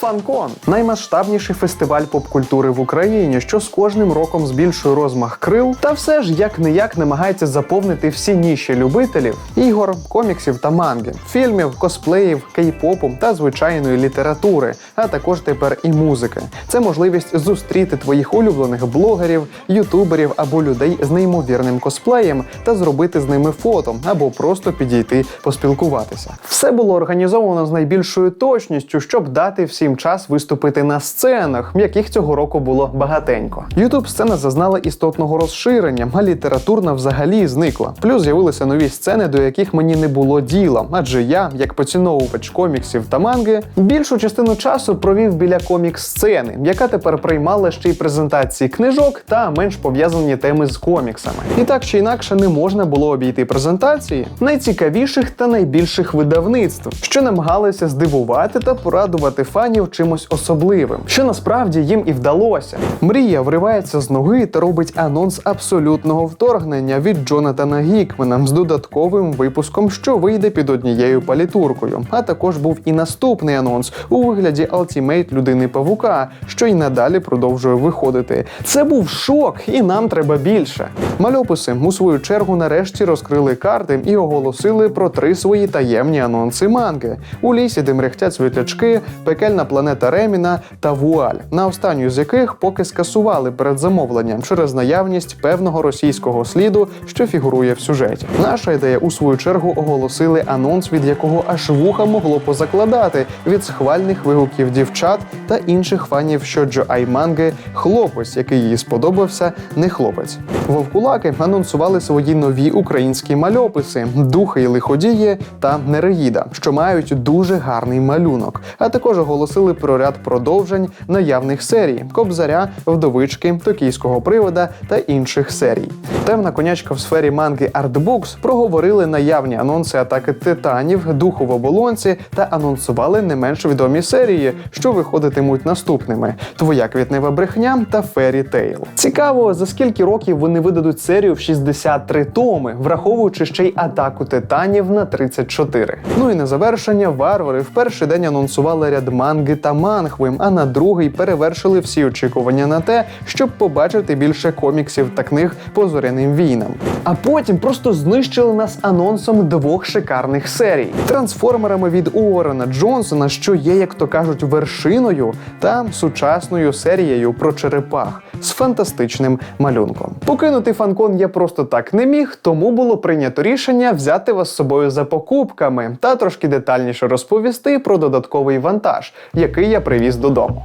Фанкон наймасштабніший фестиваль попкультури в Україні, що з кожним роком збільшує розмах крил, та все ж як не як намагається заповнити всі ніші любителів ігор, коміксів та манги, фільмів, косплеїв, кей-попу та звичайної літератури, а також тепер і музики. Це можливість зустріти твоїх улюблених блогерів, ютуберів або людей з неймовірним косплеєм та зробити з ними фото або просто підійти поспілкуватися. Все було організовано з найбільшою точністю, щоб дати всім час виступити на сценах, яких цього року було багатенько. Ютуб сцена зазнала істотного розширення, а літературна взагалі зникла. Плюс з'явилися нові сцени, до яких мені не було діла, адже я, як поціновувач коміксів та манги, більшу частину часу провів біля комікс-сцени, яка тепер приймала ще й презентації книжок та менш пов'язані теми з коміксами. І так чи інакше не можна було обійти презентації найцікавіших та найбільших видавництв, що намагалися здивувати та порадувати фанів чимось особливим, що насправді їм і вдалося. Мрія вривається з ноги та робить анонс абсолютного вторгнення від Джонатана Гікмена з додатковим випуском, що вийде під однією палітуркою. А також був і наступний анонс у вигляді Ultimate людини Павука, що й надалі продовжує виходити. Це був шок, і нам треба більше. Мальописи у свою чергу нарешті розкрили карти і оголосили про три свої таємні анонси манги у лісі, де мерехтять світлячки, пекельна планета Реміна та Вуаль, на останню з яких поки скасували передзамовлення через наявність певного російського сліду, що фігурує в сюжеті. Наша ідея у свою чергу оголосили анонс, від якого аж вуха могло позакладати від схвальних вигуків дівчат та інших фанів щоджо айманги хлопець, який їй сподобався, не хлопець. Вовкулаки анонсували свої нові українські мальописи духи і лиходії та Нереїда, що мають дуже гарний малюнок. А також оголосили про ряд продовжень наявних серій Кобзаря, вдовички, токійського привода та інших серій. Темна конячка в сфері манги Artbooks проговорили наявні анонси атаки титанів, духу в оболонці та анонсували не менш відомі серії, що виходитимуть наступними: Твоя квітнева брехня та Fairy Tail. Цікаво, за скільки років вони видадуть серію в 63 томи, враховуючи ще й атаку титанів на 34. Ну і на завершення варвари в перший день анонсували ряд манги та мангви, а на другий перевершили всі очікування на те, щоб побачити більше коміксів та книг по зоряним війнам. А потім просто знищили нас анонсом двох шикарних серій: трансформерами від Уоррена Джонсона, що є, як то кажуть, вершиною, та сучасною серією про черепах з фантастичним малюнком. Покинути фанкон я просто так не міг, тому було прийнято рішення взяти вас з собою за покупками та трошки детальніше розповісти про додатковий вантаж, який я привіз додому.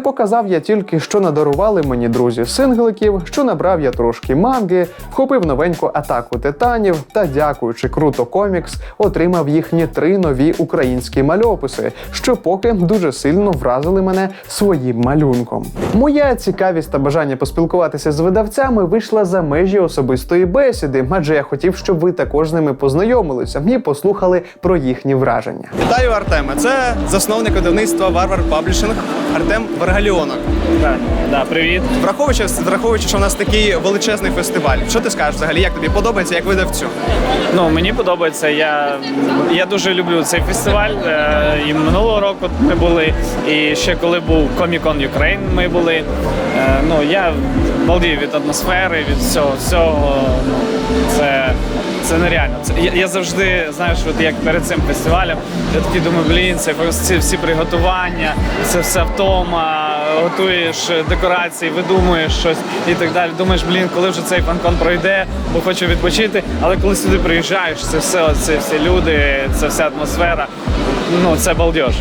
Показав я тільки, що надарували мені друзі сингликів, що набрав я трошки манги, вхопив новеньку атаку титанів та, дякуючи круто комікс, отримав їхні три нові українські мальописи, що поки дуже сильно вразили мене своїм малюнком. Моя цікавість та бажання поспілкуватися з видавцями вийшла за межі особистої бесіди, адже я хотів, щоб ви також з ними познайомилися і послухали про їхні враження. Вітаю Артема. Це засновник видавництва Варвар Паблішинг Артем Варгаліонок. Так, да, привіт. Враховуючи, враховуючи, що в нас такий величезний фестиваль. Що ти скажеш взагалі? Як тобі подобається як видавцю? Ну мені подобається. Я, я дуже люблю цей фестиваль. Е, І минулого року ми були, і ще коли був Comic Con Ukraine ми були. Е, Ну я балдію від атмосфери, від всього всього. Ну, це, це нереально. Це, я, я завжди, знаєш, от як перед цим фестивалем, я такий думаю, блін, це ці всі приготування, це все втома, готуєш декорації, видумуєш щось і так далі. Думаєш, блін, коли вже цей фанкон пройде, бо хочу відпочити. Але коли сюди приїжджаєш, це все, це всі люди, це вся атмосфера. Ну це балдеж.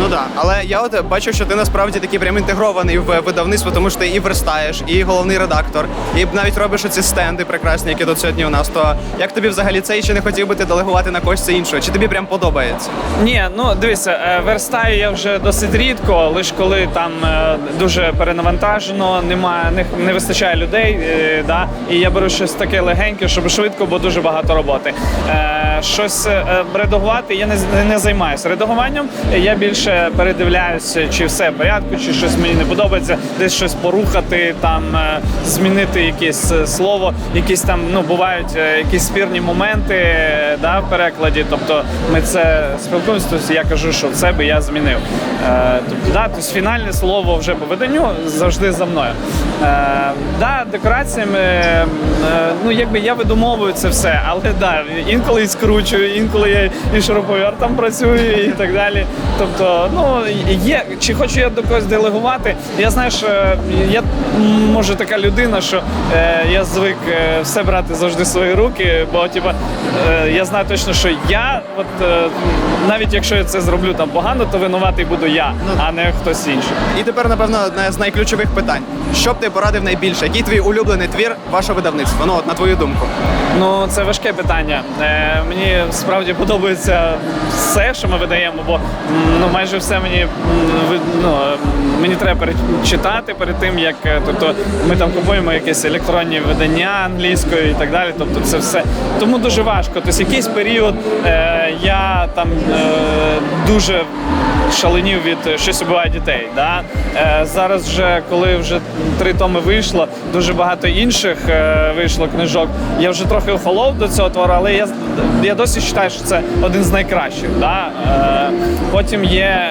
Ну так, але я от бачу, що ти насправді такий прям інтегрований в видавництво, тому що ти і верстаєш, і головний редактор, і навіть робиш оці стенди прекрасні, які тут сьогодні у нас. То як тобі взагалі це і чи не хотів би ти делегувати на когось це іншого? Чи тобі прям подобається? Ні, ну дивися, е, верстаю я вже досить рідко, лише коли там е, дуже перенавантажено, немає не, не вистачає людей. е, Да, і я беру щось таке легеньке, щоб швидко, бо дуже багато роботи. Щось редагувати я не, не займаюся редагуванням. Я більше передивляюся, чи все в порядку, чи щось мені не подобається, десь щось порухати, там е, змінити якесь е, слово, якісь там ну бувають е, якісь спірні моменти да, в перекладі. Тобто ми це спілкуємося, тобто я кажу, що це би я змінив. Тобто, да, тобто фінальне слово вже по виданню завжди за мною. Да, декораціями, ну якби я видумовую це все, але да, інколи і скручую, інколи я і шуруповертом працюю і так далі. Тобто, ну є, чи хочу я до когось делегувати. Я знаю, що я може така людина, що е, я звик е, все брати завжди в свої руки, бо типа е, я знаю точно, що я, от е, навіть якщо я це зроблю там погано, то винуватий буду я, а не хтось інший. І тепер, напевно, одне з найключових питань: що б ти порадив найбільше? Який твій улюблений твір вашого видавництва? Ну от на твою думку. Ну, це важке питання. Е, мені справді подобається все, що ми видаємо, бо ну, майже все мені ну, мені треба перечитати перед тим, як е, тобто ми там купуємо якісь електронні видання англійською і так далі. Тобто це все. Тому дуже важко. Тобто якийсь період е, я там е, дуже шаленів від е, щось убиває дітей. Да? Е, зараз вже, коли вже три томи вийшло, дуже багато інших е, вийшло книжок. Я вже трохи охолов до цього твору, але я, я досі вважаю, що це один з найкращих. Да? Потім є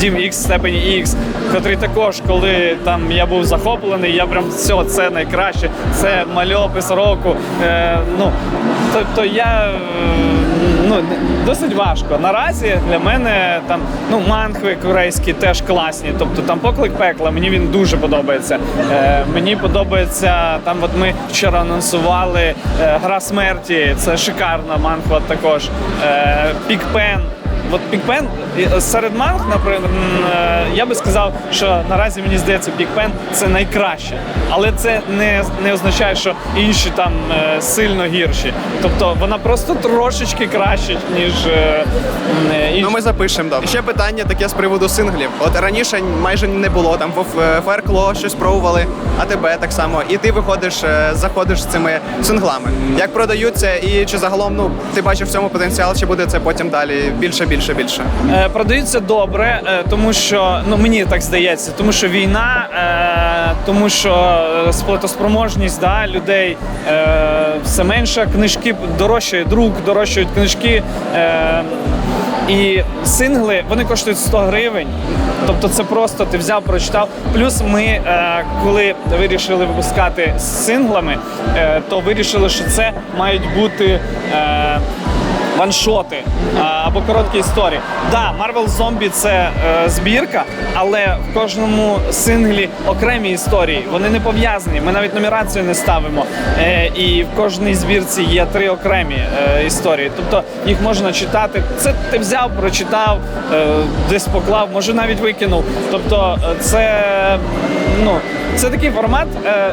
Дім X степені X, котрий також, коли там я був захоплений, я прям все, це найкраще, це мальопис року. Е, ну, тобто я е, ну, досить важко. Наразі для мене там ну манхви корейські теж класні. Тобто там поклик пекла, мені він дуже подобається. Е, мені подобається там. От ми вчора анонсували е, Гра смерті. Це шикарна манхва також. Е, Пікпен. От Пікпен серед манг, наприклад, е, я би сказав, що наразі мені здається, Пікпен це найкраще, але це не, не означає, що інші там е, сильно гірші. Тобто вона просто трошечки краще, ніж е, е, інші. Ну ми запишемо. Добре. Ще питання таке з приводу синглів. От раніше майже не було там в Феркло щось пробували, а тебе так само. І ти виходиш, заходиш з цими синглами. Як продаються, і чи загалом ну ти бачиш в цьому потенціал, чи буде це потім далі більше, більше, більше? Е, Продаються добре, е, тому що ну мені так здається, тому що війна, е, тому що е, сплатоспроможність да, людей е, все менше, книжки дорожчає друк, дорожчають книжки. Е, і сингли вони коштують 100 гривень. Тобто це просто ти взяв, прочитав. Плюс ми, е, коли вирішили випускати з синглами, е, то вирішили, що це мають бути. Ваншоти або короткі історії. Да, Marvel Zombie це е, збірка, але в кожному синглі окремі історії. Вони не пов'язані. Ми навіть нумерацію не ставимо. Е, і в кожній збірці є три окремі е, історії. Тобто їх можна читати. Це ти взяв, прочитав, е, десь поклав, може навіть викинув. Тобто, е, це ну. Це такий формат, е,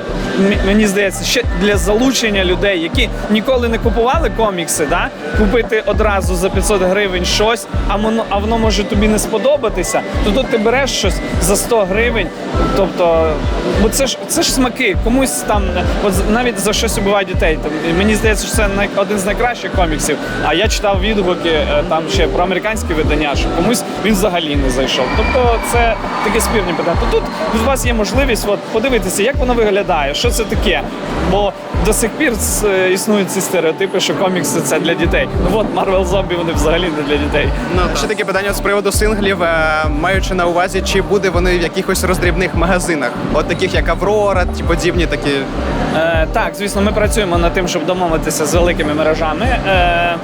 мені здається, ще для залучення людей, які ніколи не купували комікси, да? купити одразу за 500 гривень щось, а воно, а воно може тобі не сподобатися, то тут ти береш щось за 100 гривень. Тобто, бо це ж це ж смаки. Комусь там, от навіть за щось убивають дітей. Там, мені здається, що це один з найкращих коміксів. А я читав відгуки е, там ще про американські видання, що комусь він взагалі не зайшов. Тобто, це таке спірні питання. То тут у вас є можливість от, подивитися, як воно виглядає, що це таке. Бо до сих пір е, існують ці стереотипи, що комікси це для дітей. Ну от Marvel Zombie вони взагалі не для дітей. Ну, ще таке питання з приводу синглів, е, маючи на увазі, чи буде вони в якихось роздрібних магазинах, от таких як Аврора, ті подібні такі. Е, так, звісно, ми працюємо над тим, щоб домовитися з великими мережами. Е,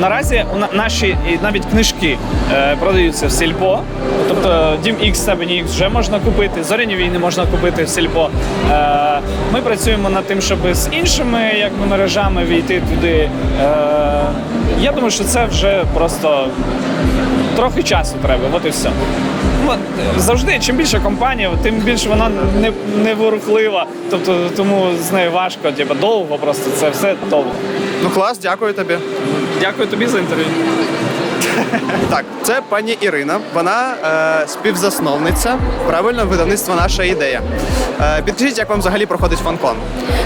наразі наші навіть книжки е, продаються в сільпо. Тобто Дім X, Стебені X вже можна купити, зоряні війни можна купити в сільпо. Е, ми працюємо над тим, щоб з іншими якби, мережами війти туди. Е, я думаю, що це вже просто трохи часу треба, от і все. Ну, Завжди, чим більше компанія, тим більше вона не, не ворухлива. Тобто тому з нею важко, типу, довго просто це все довго. Ну клас, дякую тобі. Дякую тобі за інтерв'ю. Так, це пані Ірина. Вона е, співзасновниця правильно видавництва наша ідея. Е, підкажіть, як вам взагалі проходить фанкон?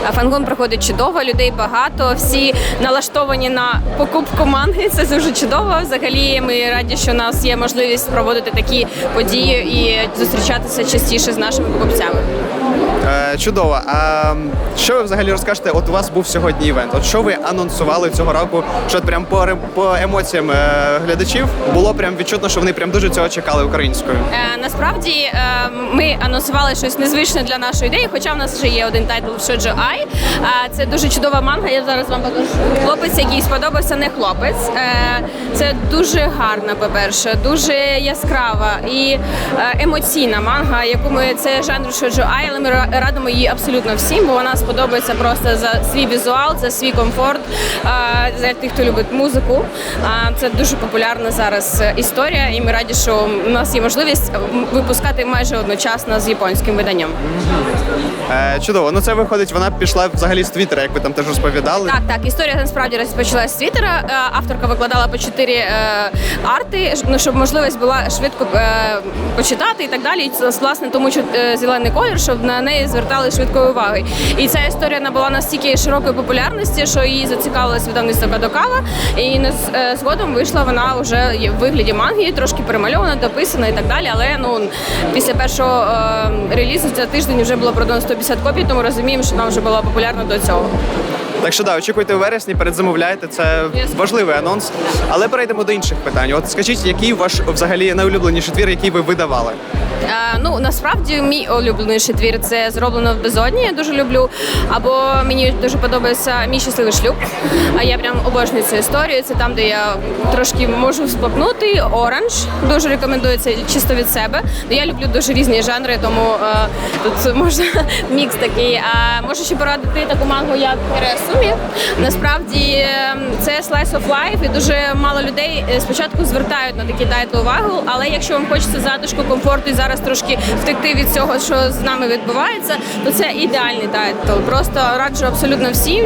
А Фангон проходить чудово, людей багато, всі налаштовані на покупку манги. Це дуже чудово. Взагалі, ми раді, що у нас є можливість проводити такі події і зустрічатися частіше з нашими покупцями. Е, чудово. А що ви взагалі розкажете? От у вас був сьогодні івент. От що ви анонсували цього року? Що прям по, по емоціям е, глядачів було прям відчутно, що вони прям дуже цього чекали українською. Е, насправді е, ми анонсували щось незвичне для нашої ідеї, хоча в нас вже є один тайтл Shoujo. Е, це дуже чудова манга. Я зараз вам покажу. Хлопець, який сподобався, не хлопець. Е, це дуже гарна, по-перше, дуже яскрава і е, емоційна манга, яку ми це жанр Shoujo Ai, але ми радимо її абсолютно всім, бо вона сподобається просто за свій візуал, за свій комфорт, за тих, хто любить музику. Це дуже популярна зараз е, історія, і ми раді, що у нас є можливість випускати майже одночасно з японським виданням. Е, чудово. Ну це виходить, вона пішла взагалі з Твіттера, як ви там теж розповідали. Так, так, історія насправді розпочалась з Твіттера. Е, Авторка викладала по чотири арти, ну, щоб можливість була швидко почитати і так далі. І це, власне, тому що зелений колір, щоб на неї звертали швидкої уваги. І ця історія набула настільки широкої популярності, що її зацікавилось видавництво Кадокава. І е, згодом вийшла вона вже в вигляді манги, трошки перемальована, дописана і так далі. Але ну після першого е, релізу за тиждень вже було продано 150 копій, тому розуміємо, що вона вже була популярна до цього. Так що да, очікуйте у вересні, передзамовляйте. Це важливий анонс. Але перейдемо до інших питань. От скажіть, який ваш взагалі найулюбленіший твір, який ви видавали? Е, ну насправді мій улюбленіший твір це зроблено в безодні. Я дуже люблю. Або мені дуже подобається мій щасливий шлюб. А я прям обожнюю цю історію. Це там, де я трошки можу всплакнути. Оранж дуже рекомендую це чисто від себе. Ну, я люблю дуже різні жанри, тому е, тут можна мікс такий. А можу ще порадити таку мангу, як Сумі. Насправді е, це slice of life, і дуже мало людей е, спочатку звертають на такі тайтли увагу. Але якщо вам хочеться затишку, комфорту і зараз трошки втекти від цього, що з нами відбувається, то це ідеальний тайтл. Просто раджу абсолютно всім,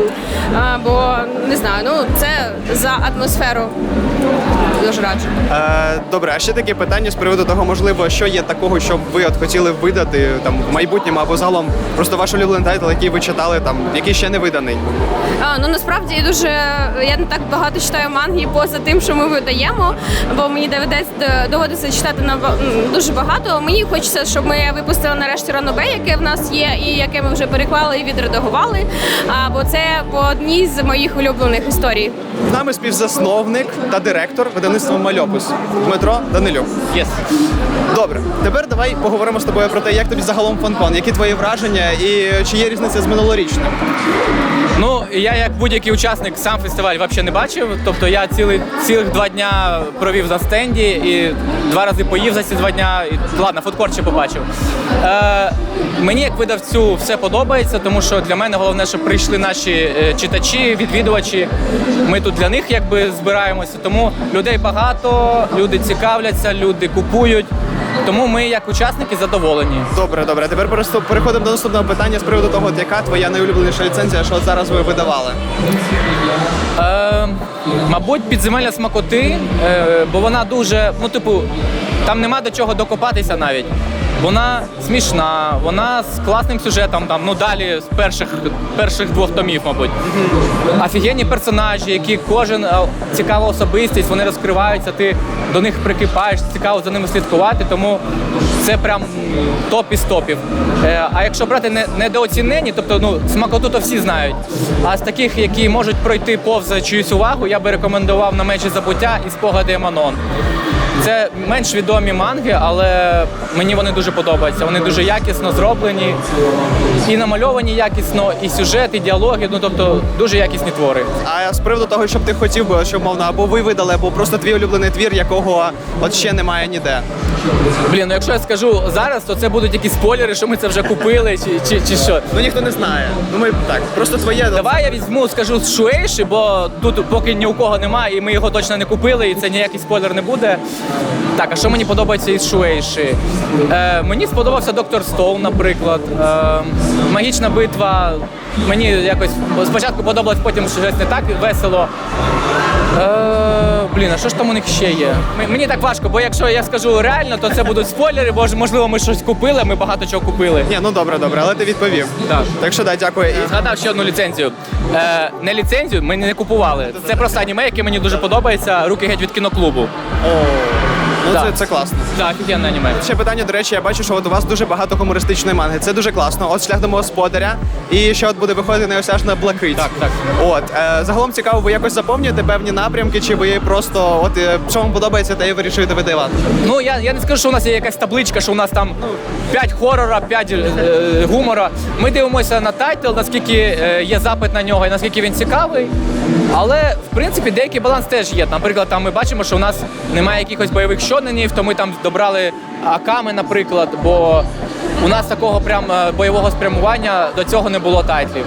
бо не знаю, ну це за атмосферу. Дуже раджу. Е, добре, а ще таке питання з приводу того, можливо, що є такого, що ви от хотіли видати там в майбутньому або загалом просто ваш улюблений тайтл, який ви читали, там який ще не виданий. А, ну насправді дуже я не так багато читаю манги поза тим, що ми видаємо, бо мені доведеться доводиться читати на дуже багато. Мені хочеться, щоб ми випустили нарешті ранобе, яке в нас є, і яке ми вже переклали і відредагували. А, бо це по одній з моїх улюблених історій. З нами співзасновник та директор видавництва Мальопис Дмитро Данилюк. Єс. Добре, тепер давай поговоримо з тобою про те, як тобі загалом фанкон, які твої враження і чи є різниця з минулорічним. Ну, я як будь-який учасник сам фестиваль взагалі не бачив. Тобто я цілий, цілих два дня провів на стенді і два рази поїв за ці два дня. І, ладно, фудкорт ще побачив. Е, мені як видавцю все подобається, тому що для мене головне, щоб прийшли наші е, читачі, відвідувачі. Ми тут для них якби збираємося. Тому людей багато, люди цікавляться, люди купують. Тому ми, як учасники, задоволені. Добре, добре. Тепер просто переходимо до наступного питання з приводу того, яка твоя найулюбленіша ліцензія, що зараз ви видавали. Е, мабуть, підземелля смакоти, е, бо вона дуже, ну, типу, там нема до чого докопатися навіть. Вона смішна, вона з класним сюжетом, там, ну далі з перших, перших двох томів, мабуть. Офігенні персонажі, які кожен е, цікава особистість, вони розкриваються, ти до них прикипаєш, цікаво за ними слідкувати, тому це прям топ із топів. Е, а якщо брати не, недооцінені, тобто ну, смакоту то всі знають. А з таких, які можуть пройти повз чиюсь увагу, я би рекомендував на мечі забуття і спогади Еманон. Це менш відомі манги, але мені вони дуже подобаються. Вони дуже якісно зроблені, і намальовані якісно, і сюжет, і діалоги. Ну тобто дуже якісні твори. А з приводу того, щоб ти хотів би, щоб мовно, або ви видали, або просто твій улюблений твір, якого от ще немає ніде. Блін, ну якщо я скажу зараз, то це будуть якісь спойлери, що ми це вже купили, чи, чи, чи що. Ну ніхто не знає. Ну ми так, просто твоє. Давай я візьму, скажу з Шуейші, бо тут поки ні у кого немає, і ми його точно не купили, і це ніякий спойлер не буде. Так, а що мені подобається із Шуейші? Е, мені сподобався Доктор Стоун, наприклад. Е, магічна битва. Мені якось спочатку подобалось, потім щось не так весело. Е, блін, а що ж там у них ще є? Мені так важко, бо якщо я скажу реально, то це будуть спойлери, бо можливо ми щось купили, ми багато чого купили. Ні, ну добре, добре, але ти відповів. Так. Так що да, дякую. І Згадав ще одну ліцензію. Е, не ліцензію, ми не купували. Це просто аніме, яке мені дуже подобається. Руки геть від кіноклубу. Ну Да. це, це класно. Так, офігенне аніме. Ще питання, до речі, я бачу, що от у вас дуже багато гумористичної манги. Це дуже класно. От шлях до господаря. І ще от буде виходити неосяжна блакить. Так, так. От е, загалом цікаво, ви якось заповнюєте певні напрямки, чи ви просто от е, що вам подобається, те і вирішуєте видавати. Ну я, я не скажу, що у нас є якась табличка, що у нас там 5 хорора, 5 е, гумора. Ми дивимося на тайтл, наскільки е, є запит на нього і наскільки він цікавий. Але в принципі деякий баланс теж є. Наприклад, там ми бачимо, що у нас немає якихось бойових щоденів, то ми там добрали аками, наприклад, бо у нас такого прям е, бойового спрямування до цього не було тайтлів.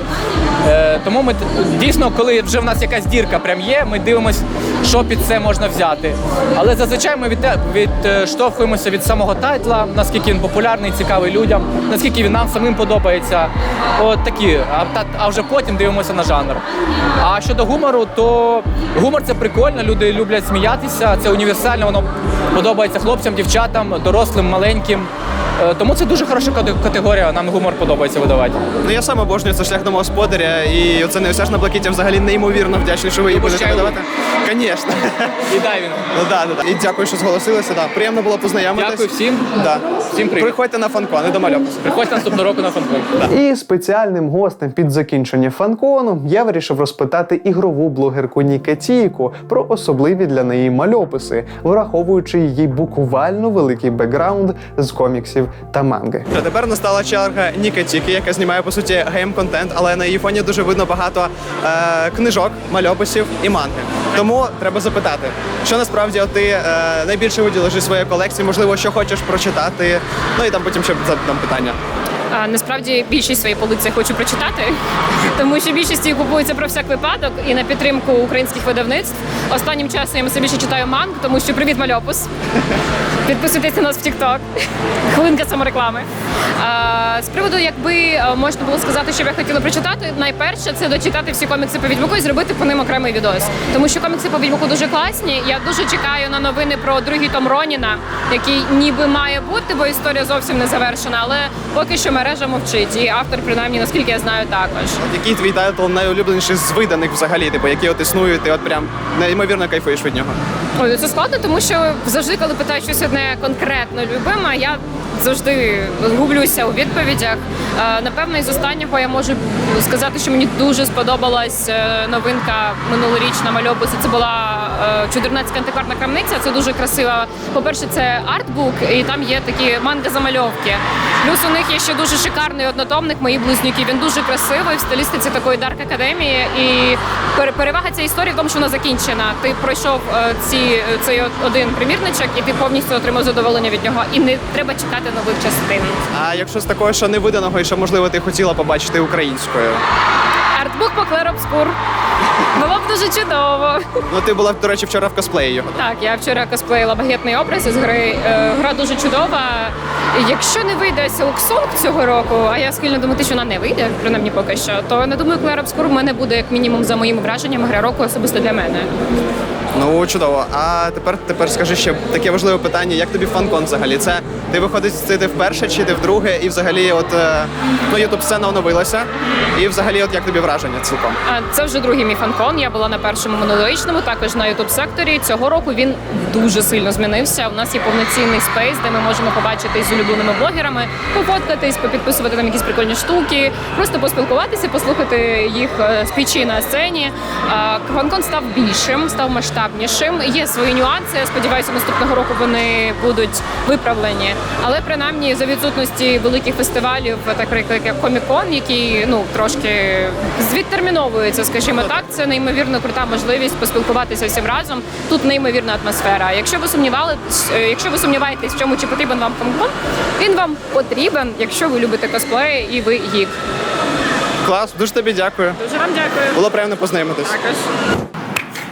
Е, тому ми дійсно, коли вже в нас якась дірка прям є, ми дивимося, що під це можна взяти. Але зазвичай ми відштовхуємося від самого тайтла, наскільки він популярний, цікавий людям, наскільки він нам самим подобається. От такі. А, а вже потім дивимося на жанр. А щодо гумору, то гумор це прикольно, люди люблять сміятися, це універсально, воно подобається хлопцям, дівчатам, дорослим, маленьким. Е, Тому це дуже хороша категорія, нам гумор подобається видавати. Ну я сам обожнюю це шлях до господаря, і оце неосяжна блакиття взагалі неймовірно вдячний, що ви її будете видавати. Звісно. І дай він. Ну да, да, да. І дякую, що зголосилися. Да. Приємно було познайомитись. Дякую всім. Да. Всім привіт. Приходьте на фанкон і до мальопису. Приходьте наступного року на фанкон. І спеціальним гостем під закінчення фанкону я вирішив розпитати ігрову блогерку Нікетійку про особливі для неї мальописи, враховуючи її буквально великий бекграунд з коміксів та манги. А тепер настала черга Ніка Тіки, яка знімає по суті гейм-контент, але на її фоні дуже видно багато е, книжок, мальописів і манги. Тому треба запитати, що насправді от ти е, найбільше виділиш із своєї колекції, можливо, що хочеш прочитати. Ну і там потім ще задам питання. А, насправді більшість своєї полиці я хочу прочитати, тому що більшість їх купується про всяк випадок і на підтримку українських видавництв. Останнім часом я все більше читаю манг, тому що привіт, мальопус. Підписуйтесь на нас в TikTok. Хвилинка самореклами. А, з приводу, якби е, можна було сказати, що б я хотіла прочитати, найперше це дочитати всі комікси по відьмаку і зробити по ним окремий відос. Тому що комікси по відьмаку дуже класні. Я дуже чекаю на новини про другий том Роніна, який ніби має бути, бо історія зовсім не завершена, але поки що мережа мовчить. І автор, принаймні, наскільки я знаю, також. От який твій тайтл найулюбленіший з виданих взагалі, типу, які от існують, ти от прям неймовірно кайфуєш від нього. Ой, це складно, тому що завжди, коли питають щось одне конкретно любиме. Я завжди гублюся у відповідях. Е, Напевно, із останнього я можу сказати, що мені дуже сподобалась е, новинка минулорічна мальопису. Це була е, 14 антикварна крамниця. Це дуже красива. По-перше, це артбук, і там є такі манга-замальовки. Плюс у них є ще дуже шикарний однотомник Мої близнюки. Він дуже красивий в стилістиці такої дарк академії. І пере- перевага цієї історії в тому, що вона закінчена. Ти пройшов ці цей один примірничок, і ти повністю отримав задоволення від нього. І не треба чекати нових частин. А якщо з такого, що не виданого, і що можливо ти хотіла побачити українською? Артбук по Клер Обскур. Було б дуже чудово. Ну ти була, до речі, вчора в косплеї його. Так, я вчора косплеїла багетний образ із гри. Е, Гра дуже чудова. Якщо не вийде Song цього року, а я схильна думати, що вона не вийде, принаймні поки що, то не думаю, Клер Обскур в мене буде як мінімум за моїми враженнями гра року особисто для мене. Ну чудово. А тепер тепер скажи ще таке важливе питання: як тобі фанкон взагалі? Це ти виходить, це ти вперше чи ти вдруге? І взагалі, от е, ну ютуб сцена оновилася. І взагалі, от як тобі враження цілком? Це вже другий мій фанкон. Я була на першому минулорічному, також на ютуб секторі. Цього року він дуже сильно змінився. У нас є повноцінний спейс, де ми можемо побачитись з улюбленими блогерами, пофоткатись, попідписувати там якісь прикольні штуки, просто поспілкуватися, послухати їх е, спічі на сцені. Фанкон став більшим, став масштабнішим. Є свої нюанси. Я сподіваюся, наступного року вони будуть виправлені. Але принаймні за відсутності великих фестивалів, так як Комікон, який ну трошки звідтерміновується, скажімо так. Це неймовірно крута можливість поспілкуватися всім разом. Тут неймовірна атмосфера. Якщо ви сумнівали, якщо ви сумніваєтесь, в чому чи потрібен вам Комікон, він вам потрібен, якщо ви любите косплеї і ви гік. Клас, дуже тобі дякую. Дуже вам дякую. Було приємно познайомитись. Також.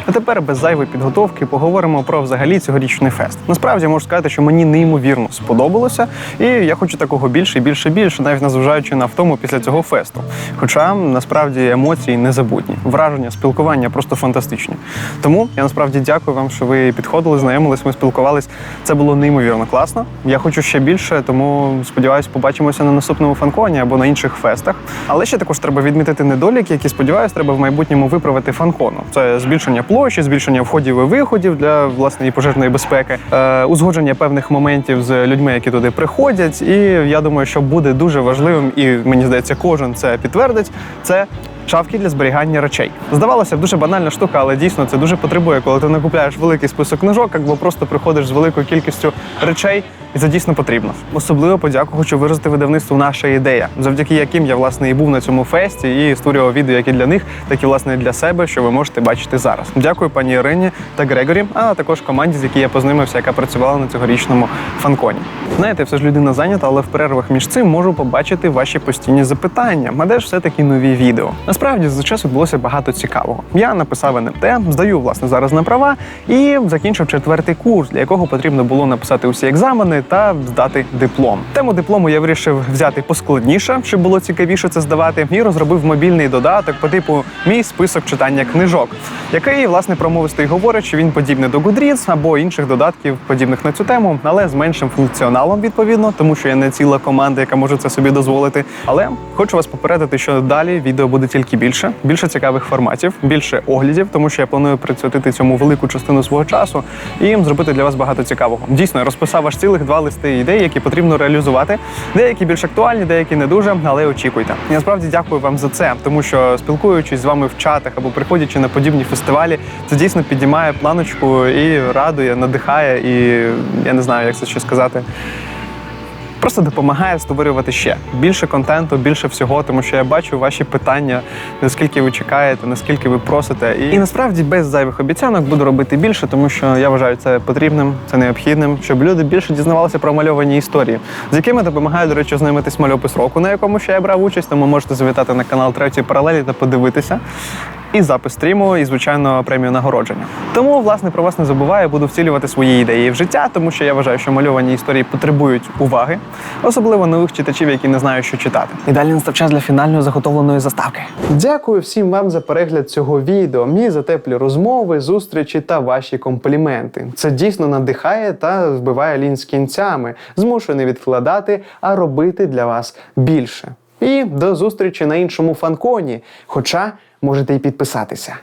А тепер без зайвої підготовки поговоримо про взагалі цьогорічний фест. Насправді можу сказати, що мені неймовірно сподобалося, і я хочу такого більше більше більше, навіть незважаючи на втому після цього фесту. Хоча насправді емоції незабутні, враження, спілкування просто фантастичні. Тому я насправді дякую вам, що ви підходили, знайомились, ми спілкувались. Це було неймовірно класно. Я хочу ще більше, тому сподіваюся, побачимося на наступному фанконі або на інших фестах. Але ще також треба відмітити недоліки, які сподіваюся, треба в майбутньому виправити фанкону. Це збільшення площі, збільшення входів і виходів для власної пожежної безпеки, е, узгодження певних моментів з людьми, які туди приходять. І я думаю, що буде дуже важливим, і мені здається, кожен це підтвердить. Це Шафки для зберігання речей. Здавалося б, дуже банальна штука, але дійсно це дуже потребує, коли ти накупляєш великий список книжок, або просто приходиш з великою кількістю речей, і це дійсно потрібно. Особливо подяку хочу виразити видавництву наша ідея, завдяки яким я власне і був на цьому фесті і створював відео як і для них, так і власне для себе, що ви можете бачити зараз. Дякую пані Ірині та Грегорі, а також команді, з якій я познайомився, яка працювала на цьогорічному фанконі. Знаєте, все ж людина зайнята, але в перервах між цим можу побачити ваші постійні запитання. А де ж все таки нові відео? Насправді за час відбулося багато цікавого. Я написав НМТ, здаю власне зараз на права і закінчив четвертий курс, для якого потрібно було написати усі екзамени та здати диплом. Тему диплому я вирішив взяти поскладніше, щоб було цікавіше це здавати, і розробив мобільний додаток по типу мій список читання книжок, який власне промовисто й говорить, що він подібний до Goodreads або інших додатків, подібних на цю тему, але з меншим функціоналом відповідно, тому що я не ціла команда, яка може це собі дозволити. Але хочу вас попередити, що далі відео буде тільки більше, більше цікавих форматів, більше оглядів, тому що я планую присвятити цьому велику частину свого часу і зробити для вас багато цікавого. Дійсно, я розписав аж цілих два листи ідей, які потрібно реалізувати. Деякі більш актуальні, деякі не дуже, але очікуйте. І насправді дякую вам за це, тому що спілкуючись з вами в чатах або приходячи на подібні фестивалі, це дійсно підіймає планочку і радує, надихає, і я не знаю, як це ще сказати. Просто допомагає створювати ще більше контенту, більше всього, тому що я бачу ваші питання, наскільки ви чекаєте, наскільки ви просите. І, і насправді без зайвих обіцянок буду робити більше, тому що я вважаю це потрібним, це необхідним, щоб люди більше дізнавалися про мальовані історії, з якими допомагає, до речі, ознайомитись мальопис року, на якому ще я брав участь. Тому можете завітати на канал третьої паралелі та подивитися. І запис стріму, і звичайно премію нагородження. Тому, власне, про вас не забуваю, буду вцілювати свої ідеї в життя, тому що я вважаю, що мальовані історії потребують уваги, особливо нових читачів, які не знають, що читати. І далі настав час для фінальної заготовленої заставки. Дякую всім вам за перегляд цього відео. Мій за теплі розмови, зустрічі та ваші компліменти. Це дійсно надихає та збиває лінь з кінцями, змушує не відкладати, а робити для вас більше. І до зустрічі на іншому фанконі. Хоча можете й підписатися.